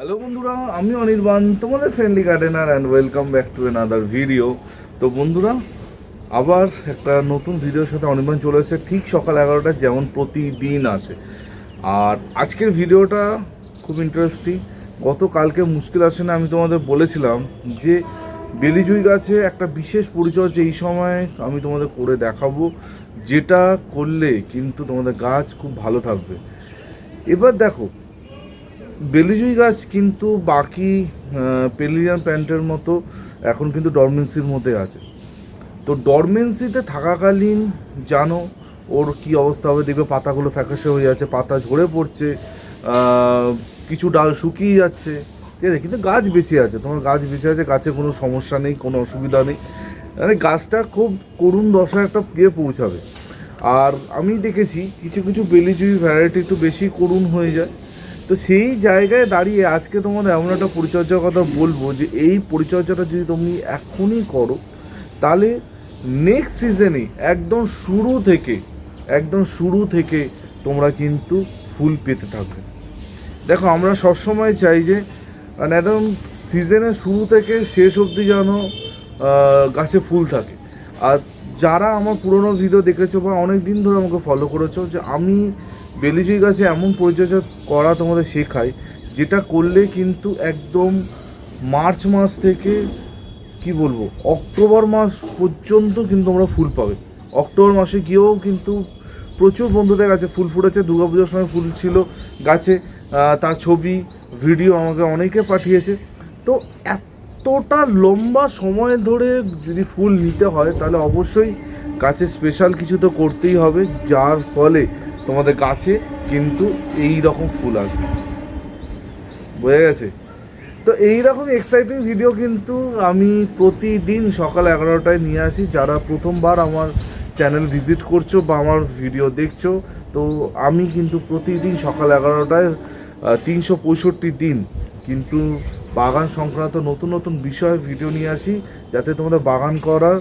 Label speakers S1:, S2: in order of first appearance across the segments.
S1: Hello বন্ধুরা আমি অনির্বাণ, তোমাদের friendly gardener and welcome back to another video তো বন্ধুরা, আবার একটা নতুন ভিডিওর সাথে অনির্বাণ চলে এসেছে, ঠিক সকাল এগারোটায়, যেমন প্রতিদিন আছে। আর আজকের ভিডিওটা খুব ইন্টারেস্টিং গতকালকে মুশকিল আসে না আমি তোমাদের বলেছিলাম যে বেলিজুই গাছে একটা বিশেষ পরিচর্যা এই সময় আমি তোমাদের করে দেখাবো, যেটা করলে কিন্তু তোমাদের গাছ খুব ভালো থাকবে। এবার দেখো বেলিজুই গাছ কিন্তু বাকি পেলিয়ান প্যান্টের মতো এখন কিন্তু ডরমেন্সির মধ্যে আছে। তো ডরমেন্সিতে থাকাকালীন জানো ওর কি অবস্থা হবে? দেখবে পাতাগুলো ফ্যাকাশে হয়ে যাচ্ছে, পাতা ঝরে পড়ছে কিছু ডাল শুকিয়ে যাচ্ছে। ঠিক আছে, কিন্তু গাছ বেঁচে আছে। তোমার গাছ বেঁচে আছে, গাছে কোনো সমস্যা নেই, কোনো অসুবিধা নেই। মানে গাছটা খুব করুণ দশা একটা গিয়ে পৌঁছাবে। আর আমি দেখেছি কিছু কিছু বেলিজুই ভ্যারাইটি একটু বেশি করুণ হয়ে যায়। তো সেই জায়গায় দাঁড়িয়ে আজকে তোমাদের এমন একটা পরিচর্যার কথা বলব যে এই পরিচর্যাটা যদি তুমি এখনই করো, তাহলে নেক্সট সিজনে একদম শুরু থেকে, একদম শুরু থেকে তোমরা কিন্তু ফুল পেতে থাকবে। দেখো, আমরা সবসময় চাই যে মানে একদম সিজনের শুরু থেকে শেষ অবধি যেন গাছে ফুল থাকে। আর যারা আমার পুরোনো ভিডিও দেখেছ বা অনেক দিন ধরে আমাকে ফলো করেছ যে আমি বেলিজুই গাছে এমন পরিচর্যা করা তোমাদের শেখায়, যেটা করলে কিন্তু একদম মার্চ মাস থেকে, কি বলব, অক্টোবর মাস পর্যন্ত কিন্তু তোমরা ফুল পাবে। অক্টোবর মাসে গিয়েও কিন্তু প্রচুর বন্ধুদের কাছে ফুল ফুটেছে, দুর্গাপুজোর সময় ফুল ছিল গাছে তার ছবি, ভিডিও আমাকে অনেকে পাঠিয়েছে। তো এতটা লম্বা সময় ধরে যদি ফুল নিতে হয়, তাহলে অবশ্যই গাছে স্পেশাল কিছু তো করতেই হবে, যার ফলে তোমাদের গাছে কিন্তু এই রকম ফুল আসবে। বোঝা গেছে? তো এই রকম এক্সাইটিং ভিডিও কিন্তু আমি প্রতিদিন সকাল এগারোটায় নিয়ে আসি। যারা প্রথমবার আমার চ্যানেল ভিজিট করছ বা আমার ভিডিও দেখছ, তো আমি কিন্তু প্রতিদিন সকাল এগারোটায় তিনশো পঁয়ষট্টি দিন কিন্তু বাগান সংক্রান্ত নতুন নতুন বিষয়ে ভিডিও নিয়ে আসি, যাতে তোমাদের বাগান করা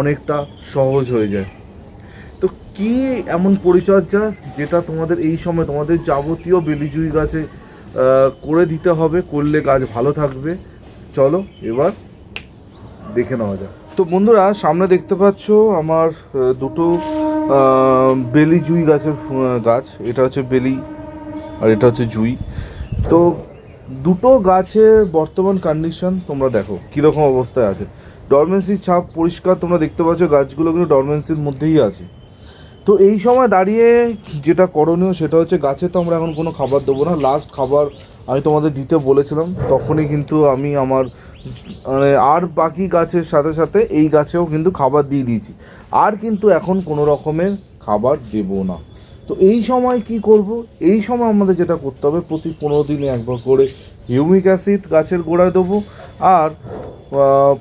S1: অনেকটা সহজ হয়ে যায়। তো কি এমন পরিচর্যা যেটা তোমাদের এই সময় তোমাদের যাবতীয় বেলিজুই গাছে করে দিতে হবে, করলে গাছ ভালো থাকবে? চলো এবার দেখে নেওয়া যাক। তো বন্ধুরা, সামনে দেখতে পাচ্ছ আমার দুটো বেলি জুই গাছের গাছ। এটা হচ্ছে বেলি আর এটা হচ্ছে জুই। তো দুটো গাছের বর্তমান কন্ডিশন তোমরা দেখো, কীরকম অবস্থায় আছে। ডরমেন্সির ছাপ পরিষ্কার তোমরা দেখতে পাচ্ছ, গাছগুলো কিন্তু ডরমেন্সির মধ্যেই আছে। তো এই সময় দাঁড়িয়ে যেটা করণীয় সেটা হচ্ছে গাছে তো আমরা এখন কোনো খাবার দেবো না। লাস্ট খাবার আমি তোমাদের দিতে বলেছিলাম, তখনই কিন্তু আমি আমার মানে আর বাকি গাছের সাথে সাথে এই গাছেও কিন্তু খাবার দিয়ে দিয়েছি। আর কিন্তু এখন কোনো রকমের খাবার দেব না। তো এই সময় কি করব? এই সময় আমাদের যেটা করতে হবে, প্রতি পনেরো দিনে একবার করে হিউমিক অ্যাসিড গাছের গোড়ায় দেবো আর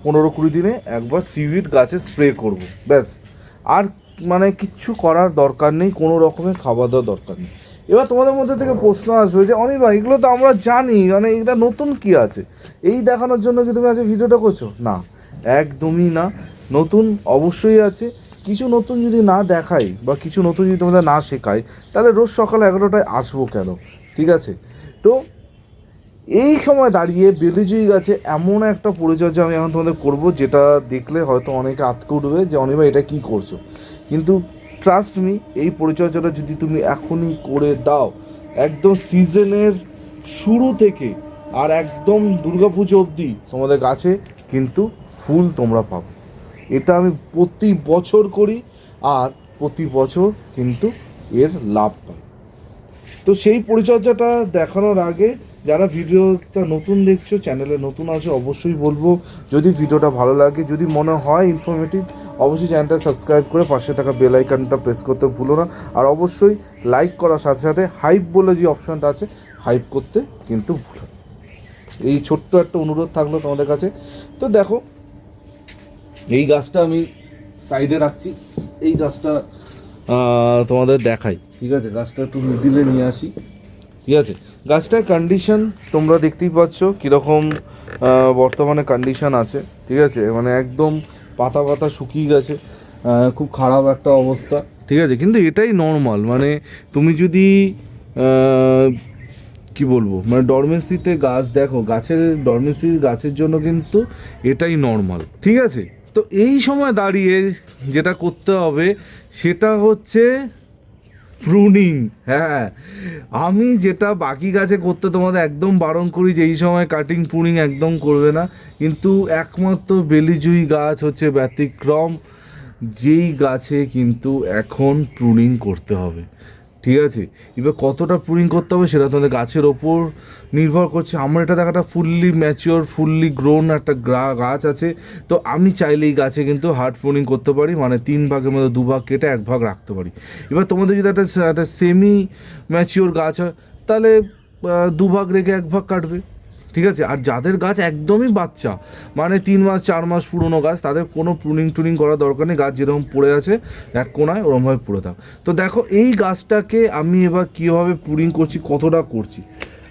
S1: পনেরো কুড়ি দিনে একবার সিভিড গাছে স্প্রে করব। ব্যাস। আর মানে কিচ্ছু করার দরকার নেই, কোনো রকমের খাওয়া দাওয়ার দরকার নেই। এবার তোমাদের মধ্যে থেকে প্রশ্ন আসবে যে, অনির্বাণ, এগুলো তো আমরা জানি মানে এটা নতুন কি আছে? এই দেখানোর জন্য কি তুমি আজকে ভিডিওটা করছ? না, একদমই না। নতুন অবশ্যই আছে। কিছু নতুন যদি না দেখাই বা কিছু নতুন যদি তোমাদের না শেখাই, তাহলে রোজ সকাল এগারোটায় আসব কেন? ঠিক আছে? তো এই সময় দাঁড়িয়ে বেলিজুই গাছে এমন একটা পরিচর্যা আমি এখন তোমাদের করব, যেটা দেখলে হয়তো অনেকে আতকে উঠবে যে অনিবা এটা কি করছ? কিন্তু ট্রাস্ট মি এই পরিচর্যাটা যদি তুমি এখনই করে দাও, একদম সিজনের শুরু থেকে আর একদম দুর্গাপুজো অবধি তোমাদের গাছে কিন্তু ফুল তোমরা পাবে। এটা আমি প্রতি বছর করি আর প্রতি বছর কিন্তু এর লাভ পাই। তো সেই পরিচর্যাটা দেখানোর আগে যারা ভিডিওটা নতুন দেখছ চ্যানেলে নতুন আছে, অবশ্যই বলব, যদি ভিডিওটা ভালো লাগে, যদি মনে হয় ইনফরমেটিভ অবশ্যই চ্যানেলটা সাবস্ক্রাইব করে পাশে থাকা বেল আইকনটা প্রেস করতে ভুলো না। আর অবশ্যই লাইক করার সাথে সাথে হাইপ বলে যে অপশনটা আছে হাইপ করতে কিন্তু ভুলো। এই ছোট্ট একটা অনুরোধ থাকল তোমাদের কাছে। তো দেখো, এই গাছটা আমি সাইডে রাখছি। এই গাছটা তোমাদের দেখাই, ঠিক আছে? গাছটা একটু মিডিলে নিয়ে আসি, ঠিক আছে? গাছটার কন্ডিশন তোমরা দেখতেই পাচ্ছ, কীরকম বর্তমানে কন্ডিশন আছে, ঠিক আছে? মানে একদম পাতা পাতা শুকিয়ে গেছে খুব খারাপ একটা অবস্থা। ঠিক আছে, কিন্তু এটাই নর্মাল মানে তুমি যদি কি বলব মানে ডরমেসিতে গাছ দেখো, গাছের ডরমেসির গাছের জন্য কিন্তু এটাই নর্মাল ঠিক আছে? তো এই সময় দাঁড়িয়ে যেটা করতে হবে, সেটা হচ্ছে প্রুনিং হ্যাঁ। আমি যেটা বাকি গাছে করতে তোমাদের একদম বারণ করি যে এই সময় কাটিং প্রুনিং একদম করবে না। কিন্তু একমাত্র বেলিজুই গাছ হচ্ছে ব্যতিক্রম। যেই গাছে কিন্তু এখন প্রুনিং করতে হবে। ঠিক আছে? এবার কতটা প্রুনিং করতে হবে সেটা তোমাদের গাছের ওপর নির্ভর করছে। আমার এটা দেখাটা ফুললি ম্যাচিওর ফুললি গ্রোন একটা গাছ আছে। তো আমি চাইলে এই গাছে কিন্তু হার্ড প্রুনিং করতে পারি মানে তিন ভাগের মধ্যে দু ভাগ কেটে এক ভাগ রাখতে পারি। এবার তোমাদের যদি একটা একটা সেমি ম্যাচিওর গাছ হয়, তাহলে দু ভাগ রেখে এক ভাগ কাটবে। ঠিক আছে? আর যাদের গাছ একদমই বাচ্চা মানে তিন মাস, চার মাস পুরনো গাছ, তাদের কোনো প্রুনিং টুনিং করার দরকার নেই, গাছ যেরকম পড়ে আছে, এক কোনায় ওরমভাবে পড়ে থাক। তো দেখো, এই গাছটাকে আমি এবার কীভাবে প্রুনিং করছি, কতটা করছি,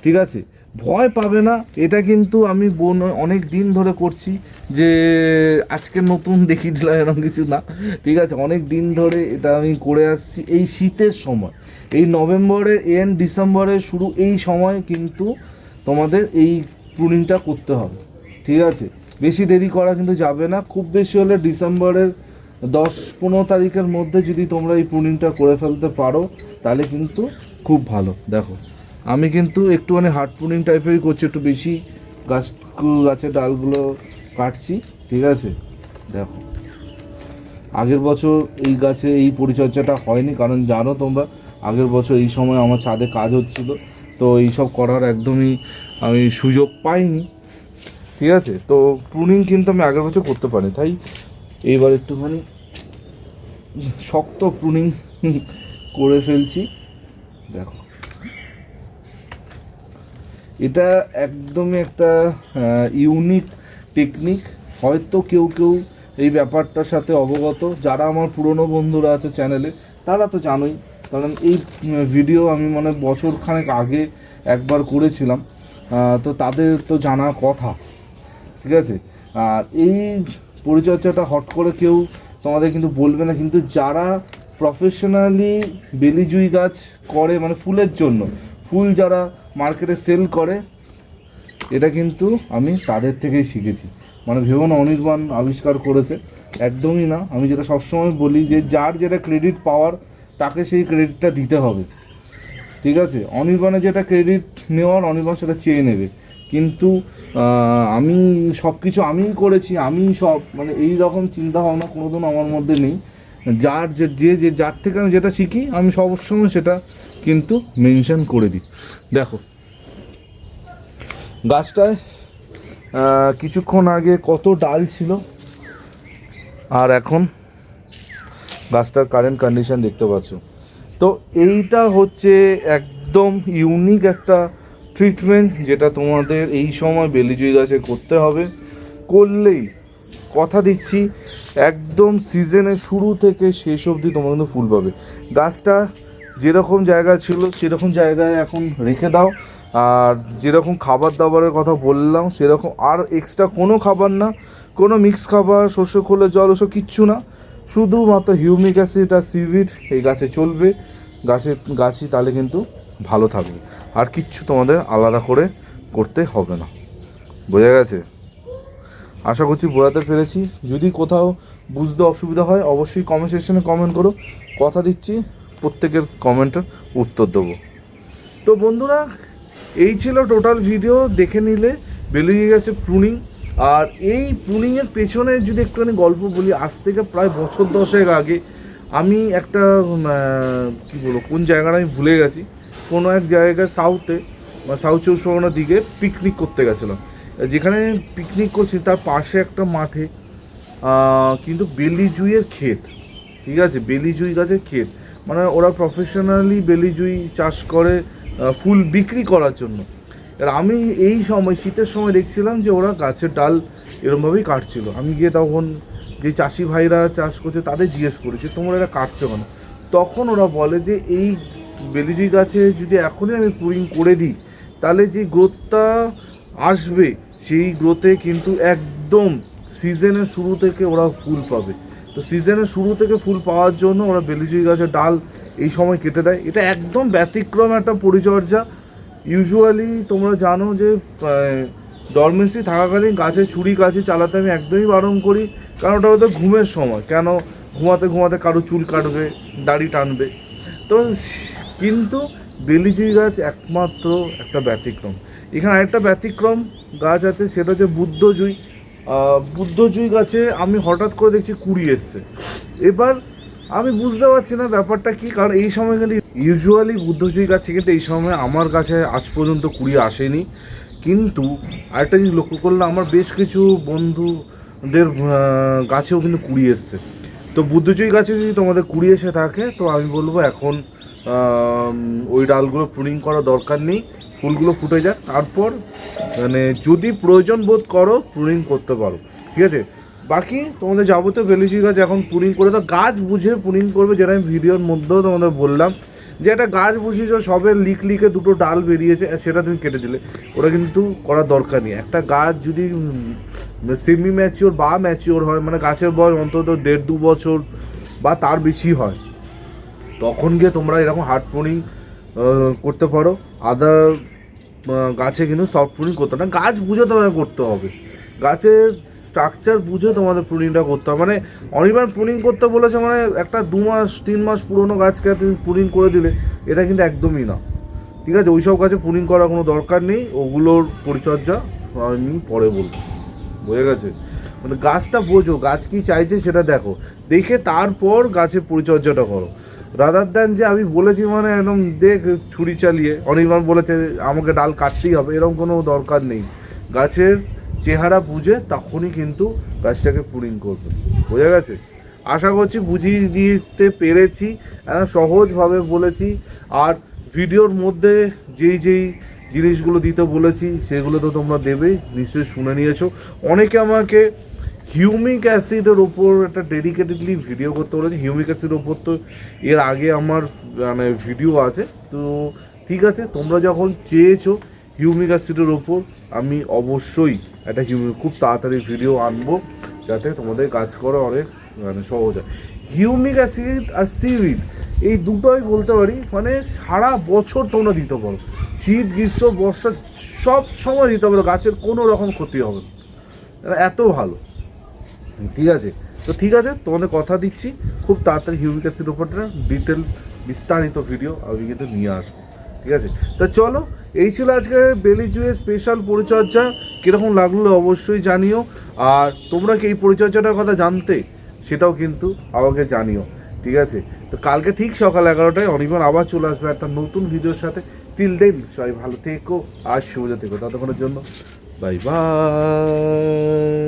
S1: ঠিক আছে? ভয় পাবে না, এটা কিন্তু আমি বোন, অনেক দিন ধরে করছি যে, আজকে নতুন দেখিয়ে দিলাম এরকম কিছু না, ঠিক আছে? অনেক দিন ধরে এটা আমি করে আসছি, এই শীতের সময়। এই নভেম্বরের এন্ড ডিসেম্বরের শুরু, এই সময় কিন্তু তোমাদের এই প্রুনিংটা করতে হবে, ঠিক আছে? বেশি দেরি করা কিন্তু যাবে না, খুব বেশি হলে ডিসেম্বরের দশ পনেরো তারিখের মধ্যে যদি তোমরা এই প্রুনিংটা করে ফেলতে পারো, তাহলে কিন্তু খুব ভালো। দেখো, আমি কিন্তু একটুখানি হার্ড প্রুনিং টাইপেরই করছি, একটু বেশি গাছ গাছের ডালগুলো কাটছি, ঠিক আছে? দেখো, আগের বছর এই গাছে এই পরিচর্যাটা হয়নি, কারণ জানো তোমরা, আগের বছর এই সময় আমার ছাদে কাজ হচ্ছিল তো এইসব করার একদমই আমি সুযোগ পাইনি। ঠিক আছে? তো প্রুনিং কিন্তু আমি আগের বছর করতে পারি তাই এইবার একটুখানি শক্ত প্রুনিং করে ফেলছি। দেখো। এটা একদমই একটা ইউনিক টেকনিক হয়তো কেউ কেউ এই ব্যাপারটার সাথে অবগত। যারা আমার পুরনো বন্ধুরা আছে চ্যানেলে তারা তো জানোই কারণ এই ভিডিও আমি মানে বছর খানেক আগে একবার করেছিলাম তো তাদের তো জানা কথা, ঠিক আছে? আর এই পরিচর্যাটা হট করে কেউ তোমাদের কিন্তু বলবে না, কিন্তু যারা প্রফেশনালি বেলিজুই গাছ করে মানে ফুলের জন্য, ফুল যারা মার্কেটে সেল করে, এটা কিন্তু আমি তাদের থেকেই শিখেছি। মানে ভেবো না, অনির্বাণ আবিষ্কার করেছে, একদমই না। আমি যেটা সবসময় বলি যে, যার যেটা ক্রেডিট পাওয়ার তাকে সেই ক্রেডিটটা দিতে হবে। ঠিক আছে? অনির্বাণে যেটা ক্রেডিট নেওয়ার, অনির্বাণ সেটা চেয়ে নেবে। কিন্তু আমি সব কিছু আমিই করেছি আমি সব মানে এই রকম চিন্তা ভাবনা কোনোদিন আমার মধ্যে নেই। যার যে যে যে, যার থেকে আমি যেটা শিখি, আমি সবসময় সেটা কিন্তু মেনশন করে দিই। দেখো, গাছটায় কিছুক্ষণ আগে কত ডাল ছিল, আর এখন গাছটার কারেন্ট কন্ডিশন দেখতে পাচ্ছ। তো এইটা হচ্ছে একদম ইউনিক একটা ট্রিটমেন্ট যেটা তোমাদের এই সময় বেলিজুই গাছে করতে হবে। করলেই, কথা দিচ্ছি, একদম সিজনের শুরু থেকে শেষ অবধি তোমরা কিন্তু ফুল পাবে। গাছটা যেরকম জায়গা ছিল, সেরকম জায়গায় এখন রেখে দাও। আর যেরকম খাবার দাবারের কথা বললাম, সেরকম আর এক্সট্রা কোনো খাবার না। কোনো মিক্স খাবার শস্য খোলে জল, ওসব কিচ্ছু না। শুধুমাত্র হিউমিক অ্যাসিড আর সিভিড এই গাছে চলবে। গাছের গাছই তাহলে কিন্তু ভালো থাকবে। আর কিচ্ছু তোমাদের আলাদা করে করতে হবে না। বোঝা গেছে? আশা করছি বোঝাতে পেরেছি। যদি কোথাও বুঝতে অসুবিধা হয়, অবশ্যই কমেন্ট সেকশনে কমেন্ট করো। কথা দিচ্ছি, প্রত্যেকের কমেন্টের উত্তর দেবো। তো বন্ধুরা, এই ছিল টোটাল ভিডিও দেখে নিলে বেরিয়ে গেছে প্রুনিং আর এই প্রুনিংয়ের পেছনে যদি একটুখানি গল্প বলি, আজ থেকে প্রায় বছর দশেক আগে আমি একটা কি বলব, কোন জায়গাটা আমি ভুলে গেছি, কোনো এক জায়গায় সাউথে বা সাউথ চব্বিশ পরগনার দিকে পিকনিক করতে গেছিলাম। যেখানে পিকনিক করছি, তার পাশে একটা মাঠে কিন্তু বেলি জুইয়ের ক্ষেত, ঠিক আছে? বেলি জুই গাছের ক্ষেত। মানে ওরা প্রফেশনালি বেলি জুই চাষ করে ফুল বিক্রি করার জন্য। এবার আমি এই সময়, শীতের সময় দেখছিলাম যে ওরা গাছের ডাল এরমভাবেই কাটছিল। আমি গিয়ে তখন যে চাষি ভাইরা চাষ করছে তাদের জিজ্ঞেস করেছি তোমরা এটা কাটছো কেন? তখন ওরা বলে যে, এই বেলিজুই গাছে যদি এখনই আমি পুরিং করে দিই, তাহলে যে গ্রোথটা আসবে, সেই গ্রোথে কিন্তু একদম সিজনের শুরু থেকে ওরা ফুল পাবে। তো সিজনের শুরু থেকে ফুল পাওয়ার জন্য ওরা বেলিজুই গাছের ডাল এই সময় কেটে দেয়। এটা একদম ব্যতিক্রম একটা পরিচর্যা। ইউজুয়ালি তোমরা জানো যে ডরমেন্সি থাকাকালীন গাছে ছুরি কাছে চালাতে আমি একদমই বারণ করি। কারণ ওটা হয়তো ঘুমের সময়। কেন? ঘুমাতে ঘুমাতে কারও চুল কাটবে, দাড়ি টানবে। তো কিন্তু বেলিজুই গাছ একমাত্র একটা ব্যতিক্রম। এখানে আরেকটা ব্যতিক্রম গাছ আছে, সেটা হচ্ছে বুদ্ধজুই। বুদ্ধজুই গাছে আমি হঠাৎ করে দেখছি কুড়ি এসছে। এবার আমি বুঝতে পারছি না ব্যাপারটা কি, কারণ এই সময় কিন্তু ইউজুয়ালি বুদ্ধজয়ী গাছে কিন্তু এই সময় আমার কাছে আজ পর্যন্ত কুড়ি আসেনি। কিন্তু আরেকটা জিনিস লক্ষ্য করলাম, আমার বেশ কিছু বন্ধুদের গাছেও কিন্তু কুড়ি এসছে। তো বুদ্ধজয়ী গাছে যদি তোমাদের কুড়ি এসে থাকে, তো আমি বলব এখন ওই ডালগুলো প্রুনিং করা দরকার নেই, ফুলগুলো ফুটে যাক। তারপর মানে যদি প্রয়োজন বোধ করো প্রুনিং করতে পারো। ঠিক আছে? বাকি তোমাদের যাবতীয় বেলিচি গাছ এখন পুরিং করে তো গাছ বুঝে পুরিং করবে, যেটা আমি ভিডিওর মধ্যেও তোমাদের বললাম। যে একটা গাছ বুঝিয়েছো, সবে লিক লিকে দুটো ডাল বেরিয়েছে সেটা তুমি কেটে দিলে। ওটা কিন্তু করার দরকার নেই। একটা গাছ যদি সেমি ম্যাচিওর বা ম্যাচিওর হয় মানে গাছের বয়স অন্তত দেড় দু বছর বা তার বেশি হয়, তখন গিয়ে তোমরা এরকম হার্ড প্রুনিং করতে পারো। আদার গাছে কিন্তু সফট প্রুনিং করতে না। গাছ বুঝে তোমাকে করতে হবে। গাছের স্ট্রাকচার বুঝে তোমাদের প্রুনিংটা করতে হবে। মানে অনিবার প্রুনিং করতে বলেছে মানে একটা দু মাস, তিন মাস পুরনো গাছকে তুমি প্রুনিং করে দিলে, এটা কিন্তু একদমই না। ঠিক আছে, ওইসব গাছে প্রুনিং করার কোনো দরকার নেই, ওগুলোর পরিচর্যা আমি পরে বলব। বোঝা গেছে? মানে গাছটা বোঝো, গাছ কি চাইছে সেটা দেখো। দেখে তারপর গাছের পরিচর্যাটা করো। রাদার দ্যান যে আমি বলেছি মানে একদম দেখ ছুরি চালিয়ে, অনির্বাণ বলেছে আমাকে ডাল কাটতেই হবে, এরকম কোনো দরকার নেই। গাছের চেহারা বুঝে তখনই কিন্তু গাছটাকে পুরিং করবে। বোঝা গেছে? আশা করছি বুঝিয়ে দিতে পেরেছি সহজভাবে বলেছি। আর ভিডিওর মধ্যে যেই যেই জিনিসগুলো দিতে বলেছি, সেগুলো তো তোমরা দেবেই নিশ্চয়ই শুনে নিয়েছো। অনেকে আমাকে হিউমিক অ্যাসিডের ওপর একটা ডেডিকেটেডলি ভিডিও করতে বলেছে। হিউমিক অ্যাসিডের ওপর তো এর আগে আমার মানে ভিডিও আছে। তো ঠিক আছে, তোমরা যখন চেয়েছো হিউমিক অ্যাসিডের ওপর আমি অবশ্যই একটা হিউমিক খুব তাড়াতাড়ি ভিডিও আনব, যাতে তোমাদের কাজ করা অনেক মানে সহজ হয়। হিউমিক অ্যাসিড আর সিউইড এই দুটোই বলতে পারি মানে সারা বছর তোমরা দিতে পারো। শীত, গ্রীষ্ম, বর্ষা, সব সময় দিতে পারো, গাছের কোনো রকম ক্ষতি হবে না। এত ভালো। ঠিক আছে? তো ঠিক আছে, তোমাদের কথা দিচ্ছি। খুব তাড়াতাড়ি হিউমিক অ্যাসিড ওপরটা ডিটেল বিস্তারিত ভিডিও আমি কিন্তু নিয়ে আসব। ঠিক আছে? তা চলো, এই ছিল আজকে বেলি জুয়ের স্পেশাল পরিচর্যা। কীরকম লাগল অবশ্যই জানিও। আর তোমরা কি এই পরিচর্যাটার কথা জানতে? সেটাও কিন্তু আমাকে জানিও। ঠিক আছে? তো কালকে ঠিক সকাল এগারোটায় অনির্বাণ আবার চলে আসবে একটা নতুন ভিডিওর সাথে। তিল দেন সবাই ভালো থেকো আর শুভ থেকো ততক্ষণের জন্য বাই বাই